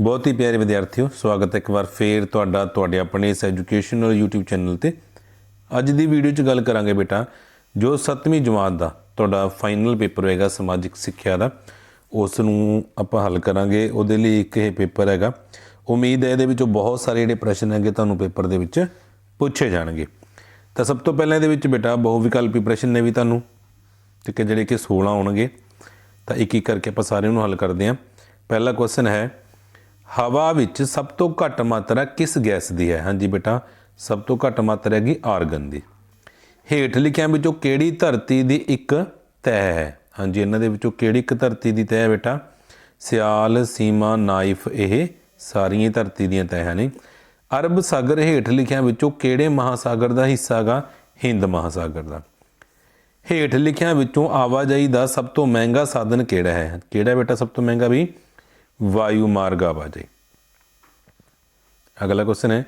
ਬਹੁਤ ਹੀ ਪਿਆਰੇ ਵਿਦਿਆਰਥੀਓ, ਸਵਾਗਤ ਹੈ ਇੱਕ ਵਾਰ ਫੇਰ ਤੁਹਾਡਾ, ਤੁਹਾਡੇ ਆਪਣੇ ਇਸ ਐਜੂਕੇਸ਼ਨਲ YouTube ਚੈਨਲ ਤੇ। ਅੱਜ ਦੀ ਵੀਡੀਓ 'ਚ ਗੱਲ ਕਰਾਂਗੇ ਬੇਟਾ, ਜੋ 7ਵੀਂ ਜਮਾਤ ਦਾ ਤੁਹਾਡਾ ਫਾਈਨਲ ਪੇਪਰ ਹੋਏਗਾ ਸਮਾਜਿਕ ਸਿੱਖਿਆ ਦਾ ਉਸ ਨੂੰ ਆਪਾਂ ਹੱਲ ਕਰਾਂਗੇ, ਉਹਦੇ ਲਈ ਇੱਕ ਇਹ ਪੇਪਰ ਹੈਗਾ। ਉਮੀਦ ਹੈ ਇਹਦੇ ਵਿੱਚੋਂ ਬਹੁਤ ਸਾਰੇ ਜਿਹੜੇ ਪ੍ਰਸ਼ਨ ਹੈਗੇ ਤੁਹਾਨੂੰ ਪੇਪਰ ਦੇ ਵਿੱਚ ਪੁੱਛੇ ਜਾਣਗੇ। ਤਾਂ ਸਭ ਤੋਂ ਪਹਿਲਾਂ ਇਹਦੇ ਵਿੱਚ ਬੇਟਾ ਬਹੁ ਵਿਕਲਪੀ ਪ੍ਰਸ਼ਨ ਨੇ ਵੀ ਤੁਹਾਨੂੰ ਠੀਕ ਹੈ ਜਿਹੜੇ ਕਿ 16 ਆਉਣਗੇ ਤਾਂ ਇੱਕ ਇੱਕ ਕਰਕੇ ਆਪਾਂ ਸਾਰਿਆਂ ਨੂੰ ਹੱਲ ਕਰਦੇ ਹਾਂ। ਪਹਿਲਾ ਕੁਐਸਚਨ ਹੈ ਹਵਾ ਵਿੱਚ ਸਭ ਤੋਂ ਘੱਟ ਮਾਤਰਾ ਕਿਸ ਗੈਸ ਦੀ ਹੈ? ਹਾਂਜੀ ਬੇਟਾ, ਸਭ ਤੋਂ ਘੱਟ ਮਾਤਰਾ ਹੈਗੀ ਆਰਗਨ ਦੀ। ਹੇਠ ਲਿਖਿਆਂ ਵਿੱਚੋਂ ਕਿਹੜੀ ਧਰਤੀ ਦੀ ਇੱਕ ਤਹਿ ਹੈ? ਹਾਂਜੀ, ਇਹਨਾਂ ਦੇ ਵਿੱਚੋਂ ਕਿਹੜੀ ਇੱਕ ਧਰਤੀ ਦੀ ਤਹਿ ਹੈ ਬੇਟਾ? ਸਿਆਲ, ਸੀਮਾ, ਨਾਈਫ, ਇਹ ਸਾਰੀਆਂ ਧਰਤੀ ਦੀਆਂ ਤਹਿਆਂ ਨੇ। ਅਰਬ ਸਾਗਰ ਹੇਠ ਲਿਖਿਆਂ ਵਿੱਚੋਂ ਕਿਹੜੇ ਮਹਾਸਾਗਰ ਦਾ ਹਿੱਸਾ ਹੈਗਾ? ਹਿੰਦ ਮਹਾਸਾਗਰ ਦਾ। ਹੇਠ ਲਿਖਿਆਂ ਵਿੱਚੋਂ ਆਵਾਜਾਈ ਦਾ ਸਭ ਤੋਂ ਮਹਿੰਗਾ ਸਾਧਨ ਕਿਹੜਾ ਹੈ? ਕਿਹੜਾ ਬੇਟਾ ਸਭ ਤੋਂ ਮਹਿੰਗਾ ਵੀ? ਵਾਯੂ ਮਾਰਗ ਆਵਾਜਾਈ ਅਗਲਾ ਕੁਐਸਚਨ ਹੈ,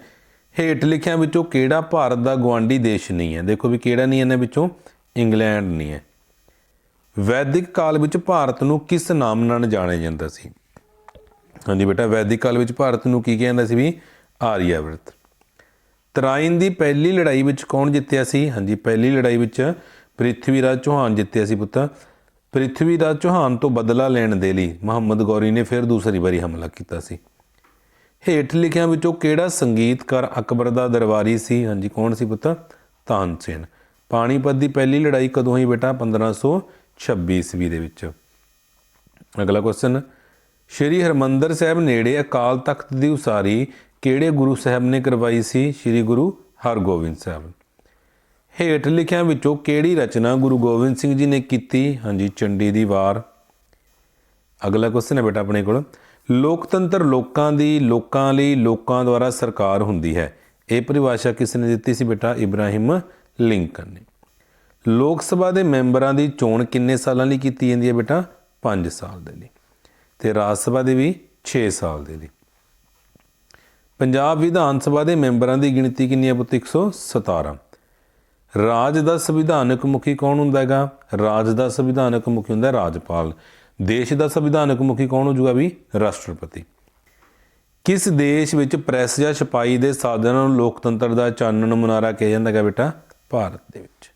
ਹੇਠ ਲਿਖਿਆਂ ਵਿੱਚੋਂ ਕਿਹੜਾ ਭਾਰਤ ਦਾ ਗਵਾਂਢੀ ਦੇਸ਼ ਨਹੀਂ ਹੈ? ਦੇਖੋ ਵੀ ਕਿਹੜਾ ਨਹੀਂ, ਇਹਨਾਂ ਵਿੱਚੋਂ ਇੰਗਲੈਂਡ ਨਹੀਂ ਹੈ। ਵੈਦਿਕ ਕਾਲ ਵਿੱਚ ਭਾਰਤ ਨੂੰ ਕਿਸ ਨਾਮ ਨਾਲ ਜਾਣਿਆ ਜਾਂਦਾ ਸੀ? ਹਾਂਜੀ ਬੇਟਾ, ਵੈਦਿਕ ਕਾਲ ਵਿੱਚ ਭਾਰਤ ਨੂੰ ਕੀ ਕਹਿੰਦਾ ਸੀ ਵੀ? ਆਰੀਆਵਰਤ। ਤਰਾਇਨ ਦੀ ਪਹਿਲੀ ਲੜਾਈ ਵਿੱਚ ਕੌਣ ਜਿੱਤਿਆ ਸੀ? ਹਾਂਜੀ, ਪਹਿਲੀ ਲੜਾਈ ਵਿੱਚ ਪ੍ਰਿਥਵੀਰਾਜ ਚੌਹਾਨ ਜਿੱਤਿਆ ਸੀ ਪੁੱਤ। ਪ੍ਰਿਥਵੀ ਦਾ ਚੌਹਾਨ ਤੋਂ ਬਦਲਾ ਲੈਣ ਦੇ ਲਈ ਮੁਹੰਮਦ ਗੌਰੀ ਨੇ ਫਿਰ ਦੂਸਰੀ ਵਾਰੀ ਹਮਲਾ ਕੀਤਾ ਸੀ। ਹੇਠ ਲਿਖਿਆਂ ਵਿੱਚੋਂ ਕਿਹੜਾ ਸੰਗੀਤਕਾਰ ਅਕਬਰ ਦਾ ਦਰਬਾਰੀ ਸੀ? ਹਾਂਜੀ, ਕੌਣ ਸੀ ਪੁੱਤ? ਤਾਨਸੇਨ ਪਾਣੀਪਤ ਦੀ ਪਹਿਲੀ ਲੜਾਈ ਕਦੋਂ ਹੋਈ ਬੇਟਾ? 1526 ਈਸਵੀ ਦੇ ਵਿੱਚ। ਅਗਲਾ ਕੁਐਸਚਨ ਸ਼੍ਰੀ ਹਰਮੰਦਰ ਸਾਹਿਬ ਨੇੜੇ ਅਕਾਲ ਤਖਤ ਦੀ ਉਸਾਰੀ ਕਿਹੜੇ ਗੁਰੂ ਸਾਹਿਬ ਨੇ ਕਰਵਾਈ ਸੀ? ਸ਼੍ਰੀ ਗੁਰੂ ਹਰਗੋਬਿੰਦ ਸਾਹਿਬ। ਹੇਠ ਲਿਖਿਆਂ ਵਿੱਚੋਂ ਕਿਹੜੀ ਰਚਨਾ ਗੁਰੂ ਗੋਬਿੰਦ ਸਿੰਘ ਜੀ ਨੇ ਕੀਤੀ? ਹਾਂਜੀ, ਚੰਡੀ ਦੀ ਵਾਰ। ਅਗਲਾ ਕੁਐਸਚਨ ਹੈ ਬੇਟਾ ਆਪਣੇ ਕੋਲ। ਲੋਕਤੰਤਰ ਲੋਕਾਂ ਦੀ, ਲੋਕਾਂ ਲਈ, ਲੋਕਾਂ ਦੁਆਰਾ ਸਰਕਾਰ ਹੁੰਦੀ ਹੈ। ਇਹ ਪਰਿਭਾਸ਼ਾ ਕਿਸ ਨੇ ਦਿੱਤੀ ਸੀ ਬੇਟਾ? ਇਬਰਾਹਿਮ ਲਿੰਕਨ ਨੇ। ਲੋਕ ਸਭਾ ਦੇ ਮੈਂਬਰਾਂ ਦੀ ਚੋਣ ਕਿੰਨੇ ਸਾਲਾਂ ਲਈ ਕੀਤੀ ਜਾਂਦੀ ਹੈ ਬੇਟਾ? 5 ਸਾਲ ਦੇ ਲਈ। ਤੇ ਰਾਜ ਸਭਾ ਦੇ ਵੀ 6 ਸਾਲ ਦੇ ਲਈ। ਪੰਜਾਬ ਵਿਧਾਨ ਸਭਾ ਦੇ ਮੈਂਬਰਾਂ ਦੀ ਗਿਣਤੀ ਕਿੰਨੀ ਹੈ ਪੁੱਤ? 117 ਰਾਜ ਦਾ ਸੰਵਿਧਾਨਕ ਮੁਖੀ ਕੌਣ ਹੁੰਦਾ ਹੈਗਾ? ਰਾਜ ਦਾ ਸੰਵਿਧਾਨਕ ਮੁਖੀ ਹੁੰਦਾ ਰਾਜਪਾਲ। ਦੇਸ਼ ਦਾ ਸੰਵਿਧਾਨਕ ਮੁਖੀ ਕੌਣ ਹੋ ਜਾਊਗਾ ਵੀ? ਰਾਸ਼ਟਰਪਤੀ। ਕਿਸ ਦੇਸ਼ ਵਿੱਚ ਪ੍ਰੈਸ ਜਾਂ ਛਪਾਈ ਦੇ ਸਾਧਨਾਂ ਨੂੰ ਲੋਕਤੰਤਰ ਦਾ ਚਾਨਣ ਮੁਨਾਰਾ ਕਿਹਾ ਜਾਂਦਾ ਹੈਗਾ ਬੇਟਾ? ਭਾਰਤ ਦੇ ਵਿੱਚ।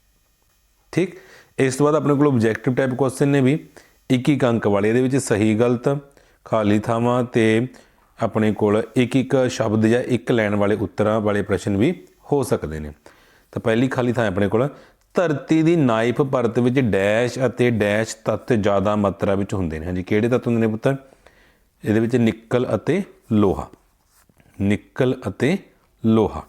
ਠੀਕ? ਇਸ ਤੋਂ ਬਾਅਦ ਆਪਣੇ ਕੋਲ ਆਬਜੈਕਟਿਵ ਟਾਈਪ ਕੁਐਸਚਨ ਨੇ ਵੀ। ਇੱਕ ਇੱਕ ਅੰਕ ਵਾਲੇ, ਇਹਦੇ ਵਿੱਚ ਸਹੀ, ਗਲਤ, ਖਾਲੀ ਥਾਵਾਂ ਤੇ ਆਪਣੇ ਕੋਲ ਇੱਕ ਇੱਕ ਸ਼ਬਦ ਜਾਂ ਇੱਕ ਲੈਣ ਵਾਲੇ ਉੱਤਰਾਂ ਵਾਲੇ ਪ੍ਰਸ਼ਨ ਵੀ ਹੋ ਸਕਦੇ ਨੇ। ਤਾਂ ਪਹਿਲੀ ਖਾਲੀ ਥਾਂ ਆਪਣੇ ਕੋਲ। ਧਰਤੀ ਦੀ ਨਾਈਫ ਪਰਤ ਵਿੱਚ ਡੈਸ਼ ਅਤੇ ਡੈਸ਼ ਤੱਤ ਜ਼ਿਆਦਾ ਮਾਤਰਾ ਵਿੱਚ ਹੁੰਦੇ ਨੇ। ਹਾਂਜੀ, ਕਿਹੜੇ ਤੱਤ ਹੁੰਦੇ ਨੇ ਪੁੱਤਰ? ਇਹਦੇ ਵਿੱਚ ਨਿੱਕਲ ਅਤੇ ਲੋਹਾ। ਨਿੱਕਲ ਅਤੇ ਲੋਹਾ।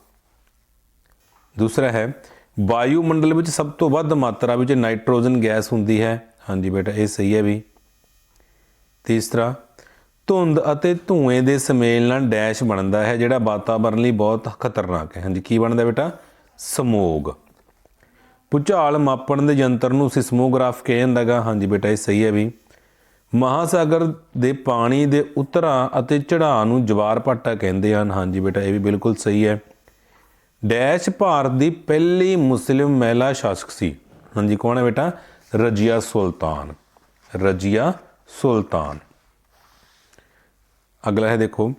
ਦੂਸਰਾ ਹੈ, ਵਾਯੂਮੰਡਲ ਵਿੱਚ ਸਭ ਤੋਂ ਵੱਧ ਮਾਤਰਾ ਵਿੱਚ ਨਾਈਟ੍ਰੋਜਨ ਗੈਸ ਹੁੰਦੀ ਹੈ। ਹਾਂਜੀ ਬੇਟਾ, ਇਹ ਸਹੀ ਹੈ ਵੀ। ਤੀਸਰਾ, ਧੁੰਦ ਅਤੇ ਧੂਏ ਦੇ ਸਮੇਲ ਨਾਲ ਡੈਸ਼ ਬਣਦਾ ਹੈ, ਜਿਹੜਾ ਵਾਤਾਵਰਣ ਲਈ ਬਹੁਤ ਖਤਰਨਾਕ ਹੈ। ਹਾਂਜੀ, ਕੀ ਬਣਦਾ ਬੇਟਾ? ਸਮੋਗ। ਭੂਚਾਲ ਮਾਪਣ ਦੇ ਯੰਤਰ ਨੂੰ ਸਿਸਮੋਗ੍ਰਾਫ ਕਿਹਾ ਜਾਂਦਾ ਹੈਗਾ ਹਾਂਜੀ ਬੇਟਾ, ਇਹ ਸਹੀ ਹੈ ਵੀ। ਮਹਾਸਾਗਰ ਦੇ ਪਾਣੀ ਦੇ ਉਤਰਾਅ ਅਤੇ ਚੜਾਅ ਨੂੰ ਜਵਾਰ ਭਾਟਾ ਕਹਿੰਦੇ ਹਨ। ਹਾਂਜੀ ਬੇਟਾ, ਇਹ ਵੀ ਬਿਲਕੁਲ ਸਹੀ ਹੈ। ਡੈਸ਼ ਭਾਰਤ ਦੀ ਪਹਿਲੀ ਮੁਸਲਿਮ ਮਹਿਲਾ ਸ਼ਾਸਕ ਸੀ। ਹਾਂਜੀ, ਕੌਣ ਹੈ ਬੇਟਾ? ਰਜੀਆ ਸੁਲਤਾਨ। ਰਜੀਆ ਸੁਲਤਾਨ। ਅਗਲਾ ਹੈ ਦੇਖੋ।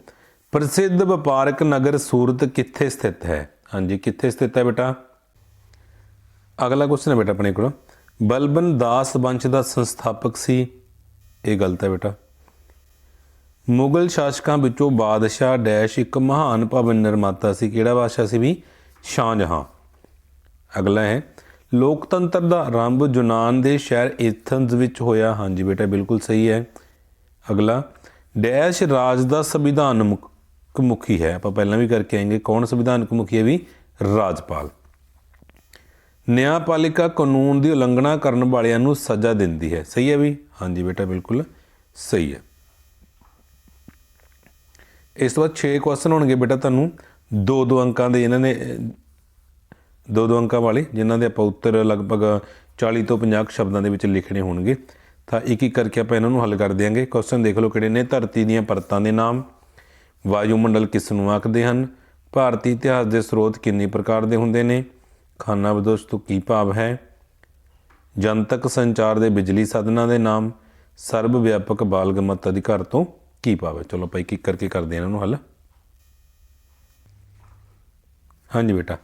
ਪ੍ਰਸਿੱਧ ਵਪਾਰਕ ਨਗਰ ਸੂਰਤ ਕਿੱਥੇ ਸਥਿਤ ਹੈ? ਹਾਂਜੀ, ਕਿੱਥੇ ਸਥਿਤ ਹੈ ਬੇਟਾ? ਅਗਲਾ ਕੁਐਸਚਨ ਹੈ ਬੇਟਾ ਆਪਣੇ ਕੋਲ। ਬਲਬਨ ਦਾਸ ਵੰਸ਼ ਦਾ ਸੰਸਥਾਪਕ ਸੀ। ਇਹ ਗਲਤ ਹੈ ਬੇਟਾ। ਮੁਗਲ ਸ਼ਾਸਕਾਂ ਵਿੱਚੋਂ ਬਾਦਸ਼ਾਹ ਡੈਸ਼ ਇੱਕ ਮਹਾਨ ਭਵਨ ਨਿਰਮਾਤਾ ਸੀ। ਕਿਹੜਾ ਬਾਦਸ਼ਾਹ ਸੀ ਵੀ? ਸ਼ਾਹਜਹਾਂ ਅਗਲਾ ਹੈ, ਲੋਕਤੰਤਰ ਦਾ ਆਰੰਭ ਯੂਨਾਨ ਦੇ ਸ਼ਹਿਰ ਐਥਨਜ਼ ਵਿੱਚ ਹੋਇਆ। ਹਾਂਜੀ ਬੇਟਾ, ਬਿਲਕੁਲ ਸਹੀ ਹੈ। ਅਗਲਾ, ਡੈਸ਼ ਰਾਜ ਦਾ ਸੰਵਿਧਾਨ ਮੁਖ- ਮੁਖੀ ਹੈ। ਆਪਾਂ ਪਹਿਲਾਂ ਵੀ ਕਰਕੇ ਆਏਗੇ ਕੌਣ ਸੰਵਿਧਾਨਕ ਮੁਖੀ ਹੈ ਵੀ? ਰਾਜਪਾਲ। ਨਿਆਂਪਾਲਿਕਾ ਕਾਨੂੰਨ ਦੀ ਉਲੰਘਣਾ ਕਰਨ ਵਾਲਿਆਂ ਨੂੰ ਸਜ਼ਾ ਦਿੰਦੀ ਹੈ। ਸਹੀ ਹੈ ਵੀ? ਹਾਂਜੀ ਬੇਟਾ, ਬਿਲਕੁਲ ਸਹੀ ਹੈ। ਇਸ ਤੋਂ ਬਾਅਦ 6 ਕੁਐਸਚਨ ਹੋਣਗੇ ਬੇਟਾ ਤੁਹਾਨੂੰ। ਦੋ ਦੋ ਅੰਕਾਂ ਦੇ ਇਹਨਾਂ ਨੇ, ਦੋ ਦੋ ਅੰਕਾਂ ਵਾਲੇ, ਜਿਨ੍ਹਾਂ ਦੇ ਆਪਾਂ ਉੱਤਰ ਲਗਭਗ 40 ਤੋਂ 50 ਕੁ ਸ਼ਬਦਾਂ ਦੇ ਵਿੱਚ ਲਿਖਣੇ ਹੋਣਗੇ। ਤਾਂ ਇੱਕ ਇੱਕ ਕਰਕੇ ਆਪਾਂ ਇਹਨਾਂ ਨੂੰ ਹੱਲ ਕਰ ਦਿਆਂਗੇ। ਕੁਐਸਚਨ ਦੇਖ ਲਓ ਕਿਹੜੇ ਨੇ। ਧਰਤੀ ਦੀਆਂ ਪਰਤਾਂ ਦੇ ਨਾਮ ਵਾਯੂਮੰਡਲ ਕਿਸ ਨੂੰ ਆਖਦੇ ਹਨ? ਭਾਰਤੀ ਇਤਿਹਾਸ ਦੇ ਸਰੋਤ ਕਿੰਨੀ ਪ੍ਰਕਾਰ ਦੇ ਹੁੰਦੇ ਨੇ? ਖਾਨਾ ਬਦੋਸ਼ ਤੋਂ ਕੀ ਭਾਵ ਹੈ? ਜਨਤਕ ਸੰਚਾਰ ਦੇ ਬਿਜਲੀ ਸਾਧਨਾਂ ਦੇ ਨਾਮ, ਸਰਬ ਵਿਆਪਕ ਬਾਲਗ ਮਤ ਅਧਿਕਾਰ ਤੋਂ ਕੀ ਭਾਵ ਹੈ? ਚਲੋ ਭਾਈ ਇੱਕ ਕਰਕੇ ਕਰਦੇ ਹਾਂ ਇਹਨਾਂ ਨੂੰ ਹੱਲ। ਹਾਂਜੀ ਬੇਟਾ,